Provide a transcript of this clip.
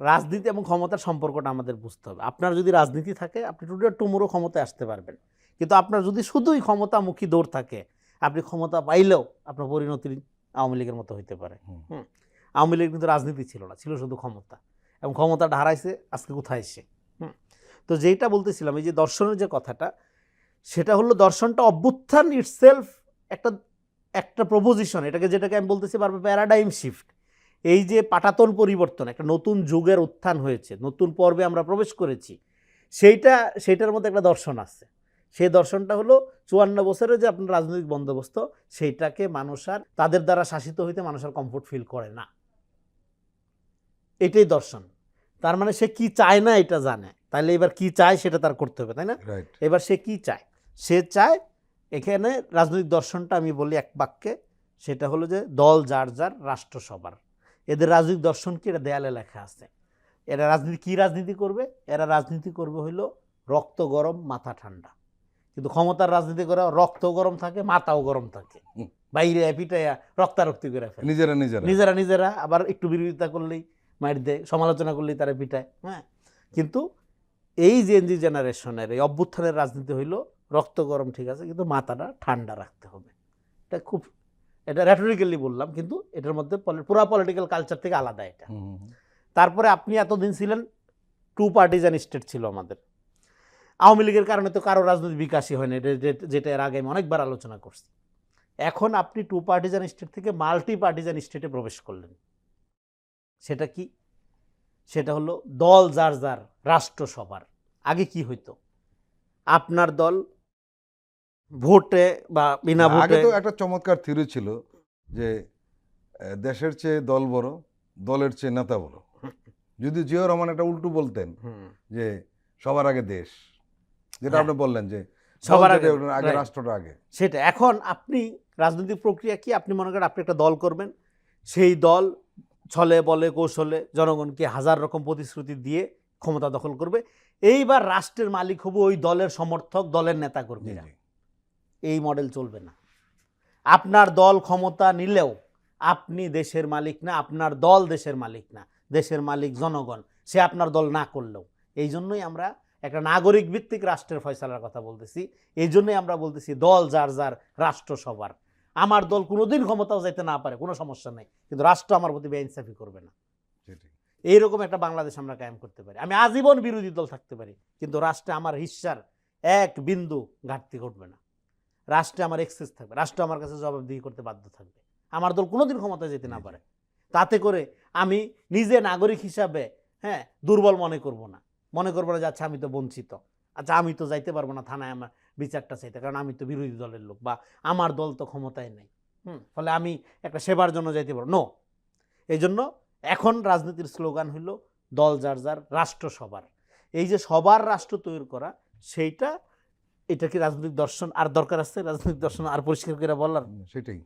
রাজনীতি এবং ক্ষমতার সম্পর্কটা আমাদের বুঝতে হবে। আপনার যদি রাজনীতি থাকে আপনি টুডে টুমোরও ক্ষমতায় আসতে পারবেন। কিন্তু আপনার যদি শুধুই ক্ষমতামুখী দৌড় থাকে আপনি ক্ষমতা পাইলেও আপনার পরিণতি আওয়ামী লীগের মতো হইতে পারে। হুম। হুম। আওয়ামী লীগ কিন্তু রাজনীতি ছিল না ছিল শুধু ক্ষমতা। এবং ক্ষমতাটা হারাইছে আজকে কোথায় এসে হুম। তো যেইটা বলতেছিলাম এই যে দর্শনের যে কথাটা সেটা হলো দর্শনটা অভ্যুত্থান ইটসেলফ একটা একটা প্রপোজিশন এটাকে যেটাকে আমি বলতেছি পারবে প্যারাডাইম শিফট এই যে পাটাতন পরিবর্তন একটা নতুন যুগের উত্থান হয়েছে নতুন পর্বে আমরা প্রবেশ করেছি সেইটা সেইটার মধ্যে একটা দর্শন আছে। সেই দর্শনটা হলো চুয়ান্ন বছরের যে আপনার রাজনৈতিক বন্দোবস্ত সেইটাকে মানুষ আর তাদের দ্বারা শাসিত হইতে মানুষ আর কমফোর্ট ফিল করে না। এটাই দর্শন। তার মানে সে কি চায় না এটা জানে। তাহলে এবার কি চায় সেটা তার করতে হবে তাই না? এবার সে কি চায়? সে চায় এখানে রাজনৈতিক দর্শনটা আমি বলি এক বাক্যে সেটা হলো যে দল যার যার রাষ্ট্র সবার। এদের রাজনৈতিক দর্শন কি এটা দেয়ালে লেখা আছে। এরা রাজনীতি কি রাজনীতি করবে? এরা রাজনীতি করবে হইল রক্ত গরম মাথা ঠান্ডা। কিন্তু ক্ষমতার রাজনীতি করে রক্ত গরম থাকে মাথাও গরম থাকে। বাইরে পিটাইয়া রক্তারক্তি করে ফেলে। নিজেরা নিজেরা। নিজেরা নিজেরা আবার একটু বিরোধিতা করলেই মার দেয় সমালোচনা করলেই তারা পিটায় হ্যাঁ। কিন্তু এই জেনজি জেনারেশনের এই অভ্যুত্থানের রাজনীতি হইল রক্ত গরম ঠিক আছে কিন্তু মাথাটা ঠান্ডা রাখতে হবে। এটা খুব এটা র্যাটোরিক্যালি বললাম কিন্তু এটার মধ্যে পুরা পলিটিক্যাল কালচার থেকে আলাদা এটা। তারপরে আপনি এতদিন ছিলেন টু পার্টিজান স্টেট ছিল আমাদের। আওয়ামী লীগের কারণে তো কারও রাজনৈতিক বিকাশই হয়নি যেটা এর আগে আমি অনেকবার আলোচনা করছি। এখন আপনি টু পার্টিজান স্টেট থেকে মাল্টি পার্টিজান স্টেটে প্রবেশ করলেন। সেটা কি? সেটা হলো দল যার যার রাষ্ট্র সবার আগে কি হইতো? আপনার দল ভোটে বা বিনা ভোটে আগে তো একটা চমৎকার থিওরি ছিল যে দেশের চেয়ে দল বড় দলের চেয়ে নেতা বড়। যদি জিয়া রহমান একটা উল্টো বলতেন যে সবার আগে দেশ যেটা হ্যাঁ। আপনি বললেন যে সবার আগে আগে রাষ্ট্রটা আগে। সেটা এখন আপনি রাজনৈতিক প্রক্রিয়া কি? আপনি মনে করেন আপনি একটা দল করবেন সেই দল ছলে বলে কৌশলে জনগণকে হাজার রকম প্রতিশ্রুতি দিয়ে ক্ষমতা দখল করবে এইবার রাষ্ট্রের মালিক হব ওই দলের সমর্থক দলের নেতা কর্মীরা। এই মডেল চলবে না। আপনার দল ক্ষমতা নিলেও আপনি দেশের মালিক না আপনার দল দেশের মালিক না দেশের মালিক জনগণ সে আপনার দল না করলেও। এই জন্যই আমরা একটা নাগরিক ভিত্তিক রাষ্ট্রের ফয়সালার কথা বলতেছি এই জন্যই আমরা বলতেছি দল যার যার রাষ্ট্র সবার। আমার দল কোনোদিন ক্ষমতাও যাইতে না পারে কোনো সমস্যা নেই কিন্তু রাষ্ট্র আমার প্রতি বেইনসাফি করবে না। এইরকম একটা বাংলাদেশ আমরা কায়েম করতে পারি। আমি আজীবন বিরোধী দল থাকতে পারি কিন্তু রাষ্ট্রে আমার হিস্সার এক বিন্দু ঘাটতি ঘটবে না। রাষ্ট্রে আমার এক্সেস থাকবে রাষ্ট্র আমার কাছে জবাবদিহি করতে বাধ্য থাকবে। আমার দল কোনোদিন ক্ষমতায় যেতে না পারে। তাতে করে আমি নিজে নাগরিক হিসাবে হ্যাঁ দুর্বল মনে করব না। মনে করব না যে আচ্ছা আমি তো বঞ্চিত। আচ্ছা আমি তো যাইতে পারব না থানায় আমার বিচারটা চাইতে কারণ আমি তো বিরোধী দলের লোক বা আমার দল তো ক্ষমতায় নেই। হুম ফলে আমি একটা সেবার জন্য যাইতে পারব। নো এই জন্য এখন রাজনীতির স্লোগান হইল দল যার যার রাষ্ট্র সবার। এই যে সবার রাষ্ট্র তৈরি করা সেইটা এটা কি রাজনৈতিক দর্শন? আর দরকার আছে রাজনৈতিক দর্শন আর পরিষ্কার করে বলার? সেটাই।